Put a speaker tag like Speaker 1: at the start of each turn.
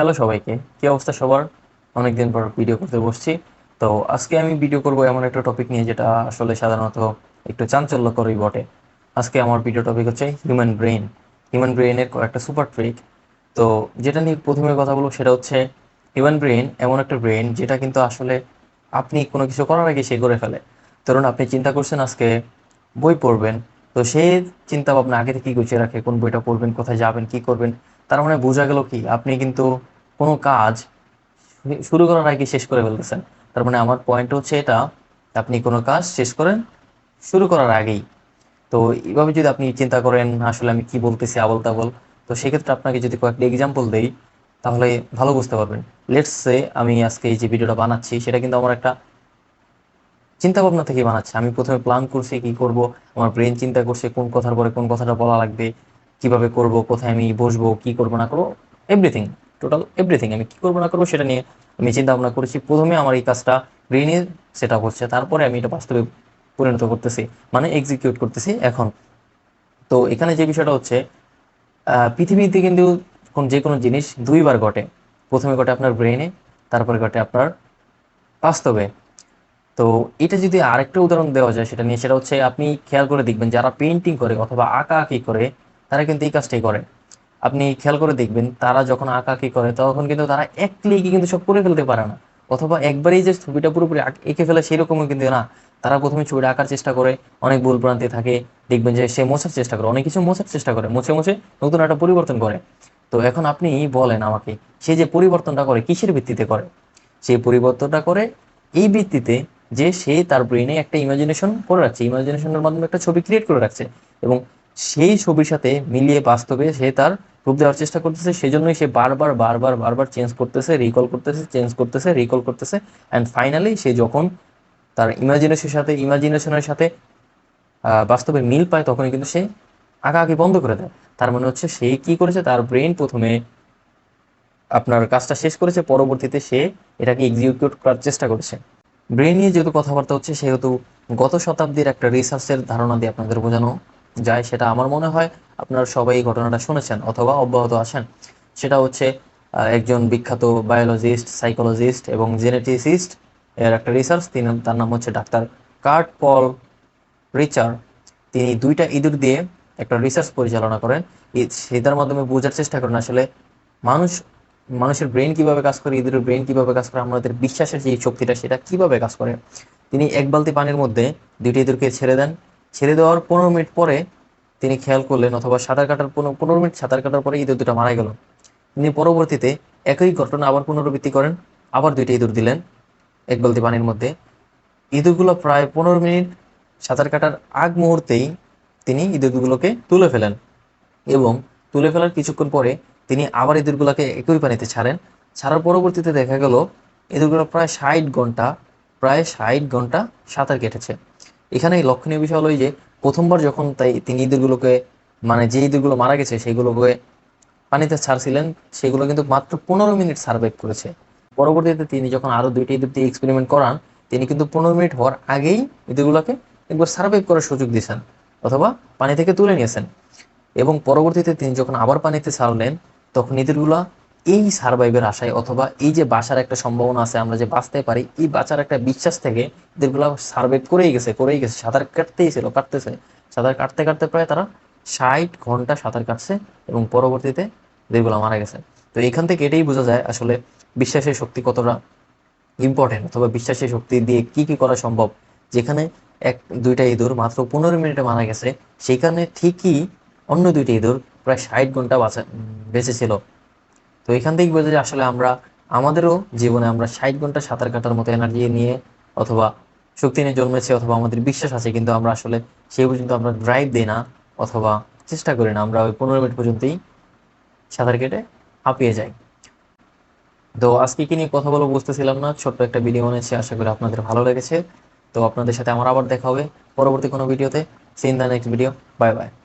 Speaker 1: Hello সবাইকে, কি অবস্থা সবার? অনেকদিন পর ভিডিও করতে বসছি। তো আজকে আমি ভিডিও করব এমন একটা টপিক নিয়ে যেটা আসলে সাধারণত একটু চাঞ্চল্যকরই বটে। আজকে আমার ভিডিও টপিক হচ্ছে হিউম্যান ব্রেন হিউম্যান ব্রেনের একটা সুপার ট্রিক তো যেটা নিয়ে প্রথমে কথা বলব সেটা হচ্ছে হিউম্যান ব্রেন এমন একটা ব্রেন যেটা কিন্তু আসলে আপনি কোনো কিছু করার আগে সে করে ফেলে। ধরুন আপনি চিন্তা করছেন আজকে বই পড়বেন, তো সে চিন্তা ভাবনা আগে থেকে গুছিয়ে রাখে, কোন বইটা পড়বেন, কোথায় যাবেন, কি করবেন, তার মানে বোঝা গেল কি, আপনি কিন্তু কোনো কাজ শুরু করার আগে শেষ করে ফেলতেছেন। তার মানে আমার পয়েন্ট হচ্ছে এটা, আপনি কোনো কাজ শেষ করেন, শুরু করার আগেই। তো এইভাবে যদি আপনি চিন্তা করেন, আসলে আমি কি বলতেছি আবল তাবল তো সেক্ষেত্রে আপনাকে যদি কয়েকটি এক্সাম্পল দেই, তাহলে ভালো বুঝতে পারবেন। লেটস সে আমি আজকে এই যে ভিডিওটা বানাচ্ছি, সেটা কিন্তু আমার একটা চিন্তা ভাবনা থেকে বানাচ্ছে। আমি প্রথমে প্ল্যান করছি কি করব, আমার ব্রেন চিন্তা করছে কোন কথার পরে কোন কথাটা বলা লাগবে, কীভাবে করব, কোথায় আমি বসবো, কি করব, না করব এভরিথিং টোটাল এভরিথিং আমি কি করব না করব সেটা নিয়ে আমি চিন্তা ভাবনা করেছি। প্রথমে আমার এই কাজটা ব্রেনে সেট আপ হচ্ছে। তারপরে আমি এটা বাস্তবে পরিণত করতেছি মানে এক্সিকিউট করতেছি এখন। তো এখানে যে বিষয়টা হচ্ছে পৃথিবীতে কিন্তু কোন যে কোনো জিনিস দুইবার ঘটে। প্রথমে ঘটে আপনার ব্রেনে তারপরে ঘটে আপনার বাস্তবে। তো এটা যদি আরেকটা উদাহরণ দেওয়া যায় সেটা নিয়ে, সেটা হচ্ছে আপনি খেয়াল করে দেখবেন, যারা পেন্টিং করে অথবা আঁকা আঁকি করে, তারা কিন্তু এই কাজটাই করে। আপনি খেয়াল করে দেখবেন, তারা যখন আঁকা আঁকি করে, তখন কিন্তু তারা এক ক্লিকে কিন্তু সব করে ফেলতে পারে না। অথবা একবারেই যে ছবিটা পুরোপুরি এঁকে ফেলে সেরকমও কিন্তু না। তারা প্রথমে ছবিটা আঁকার চেষ্টা করে, অনেক ভুল ভ্রান্তি থাকে, দেখবেন যে সে মোছার চেষ্টা করে, অনেক কিছু মোছার চেষ্টা করে, মুছে মুছে নতুন একটা পরিবর্তন করে। তো এখন আপনি বলেন আমাকে, সে যে পরিবর্তনটা করে, কিসের ভিত্তিতে করে? সেই পরিবর্তনটা করে এই ভিত্তিতে যে সে তার ব্রেনে একটা ইমাজিনেশন করে রাখছে ইমাজিনেশনের মাধ্যমে একটা ছবি ক্রিয়েট করে রাখছে এবং সেই ছবির সাথে মিলিয়ে বাস্তবে সে তার রূপ দেওয়ার চেষ্টা করতেছে, সেজন্যই সে বারবার বারবার বারবার চেঞ্জ করতেছে রিকল করতেছে চেঞ্জ করতেছে রিকল করতেছে অ্যান্ড ফাইনালি সে যখন তার ইমাজিনেশনের সাথে ইমাজিনেশনের সাথে বাস্তবে মিল পায়, তখনই কিন্তু সে আঁকাআঁকি বন্ধ করে দেয়। তার মানে হচ্ছে সে কি করেছে? তার ব্রেন প্রথমে আপনার কাজটা শেষ করেছে, পরবর্তীতে সে এটাকে এক্সিকিউট করার চেষ্টা করেছে। ব্রেন নিয়ে যেহেতু কথাবার্তা হচ্ছে, সেহেতু গত শতাব্দীর একটা রিসার্চের ধারণা দিয়ে আপনাদের বোঝানো যায়, সেটা আমার মনে হয়। আপনারা সবাই এই ঘটনাটা শুনেছেন অথবা অব্যাহত আছেন। সেটা হচ্ছে একজন বিখ্যাত বায়োলজিস্ট সাইকোলজিস্ট এবং জেনেটিসিস্ট এর একটা রিসার্চ তিনি, তার নাম হচ্ছে ডাক্তার কার্ট পল রিচার তিনি দুইটা ইঁদুর দিয়ে একটা রিসার্চ পরিচালনা করেন। সেটার মাধ্যমে বোঝার চেষ্টা করেন আসলে মানুষ, মানুষের ব্রেন কীভাবে কাজ করে, ইঁদুরের ব্রেন কীভাবে কাজ করে, আমাদের বিশ্বাসের যে শক্তিটা, সেটা কীভাবে কাজ করে। তিনি এক বালতি পানির মধ্যে দুইটি ইঁদুরকে ছেড়ে দেন। ছেড়ে দেওয়ার পনেরো মিনিট পরে তিনি খেয়াল করলেন অথবা সাঁতার কাটার পনেরো মিনিট সাঁতার কাটার পরে ইঁদুর দুটা মারা গেল। তিনি পরবর্তীতে একই ঘটনা আবার পুনরাবৃত্তি করেন, আবার দুইটা ইঁদুর দিলেন এক বালতি পানির মধ্যে। ইঁদুরগুলো প্রায় পনেরো মিনিট সাঁতার কাটার আগ মুহূর্তেই তিনি ইঁদুরগুলোকে তুলে ফেলেন এবং তুলে ফেলার কিছুক্ষণ পরে তিনি আবার ইঁদুরগুলোকে একই পানিতে ছাড়েন। ছাড়ার পরবর্তীতে দেখা গেল, ইঁদুরগুলো প্রায় ষাট ঘণ্টা, প্রায় ষাট ঘণ্টা সাঁতার কেটেছে। এখানে লক্ষণীয় বিষয় হলো যে প্রথমবার যখন তাই তিনি ইঁদুরগুলোকে মানে যে ইঁদুরগুলো মারা গেছে সেগুলোকে পানিতে ছাড়ছিলেন, সেগুলো কিন্তু মাত্র পনেরো মিনিট সার্ভাইভ করেছে। পরবর্তীতে তিনি যখন আরও দুইটি ইঁদুর দিয়ে এক্সপেরিমেন্ট করান, তিনি কিন্তু পনেরো মিনিট হওয়ার আগেই ইঁদুরগুলোকে একবার সার্ভাইভ করার সুযোগ দিয়েছেন অথবা পানি থেকে তুলে নিয়েছেন। এবং পরবর্তীতে তিনি যখন আবার পানিতে ছাড়লেন, তখন ইঁদুরগুলা এই সার্ভাইভের আশায় অথবা এই যে বাঁচার একটা সম্ভাবনা আছে আমরা যে বাঁচতে পারি, এই বাঁচার একটা বিশ্বাস থেকে ইঁদুরগুলা সার্ভাইভ করেই গেছে করেই গেছে। সাঁতার কাটতেই ছিল, কাটতেছে। সাঁতার কাটতে কাটতে প্রায় তারা ষাট ঘণ্টা সাঁতার কাটছে এবং পরবর্তীতে ইঁদুরগুলা মারা গেছে। তো এখান থেকে এটাই বোঝা যায় আসলে বিশ্বাসের শক্তি কতটা ইম্পর্টেন্ট অথবা বিশ্বাসের শক্তি দিয়ে কি কি করা সম্ভব। যেখানে এক, দুইটা ইঁদুর মাত্র পনেরো মিনিটে মারা গেছে, সেখানে ঠিকই অন্য দুইটা ইঁদুর প্রায় ষাট ঘণ্টা বাঁচা বেঁচে ছিল। তো এখান থেকেই বোঝা যায় আসলে আমরা, আমাদেরও জীবনে আমরা ষাট ঘণ্টা সাঁতার কাটার মতো এনার্জি নিয়ে অথবা শক্তি নিয়ে জন্মেছে অথবা আমাদের বিশ্বাস আছে, কিন্তু আমরা আসলে সেই পর্যন্ত আমরা ড্রাইভ দিই না অথবা চেষ্টা করি না, আমরা ওই পনেরো মিনিট পর্যন্তই সাঁতার কেটে হাঁপিয়ে যাই। তো আজকে কি নিয়ে কথা বলব বুঝতেছিলাম না, ছোট্ট একটা ভিডিও বানিয়েছি, আশা করি আপনাদের ভালো লেগেছে। তো আপনাদের সাথে আমার আবার দেখা হবে পরবর্তী কোনো ভিডিওতে see in the next video bye bye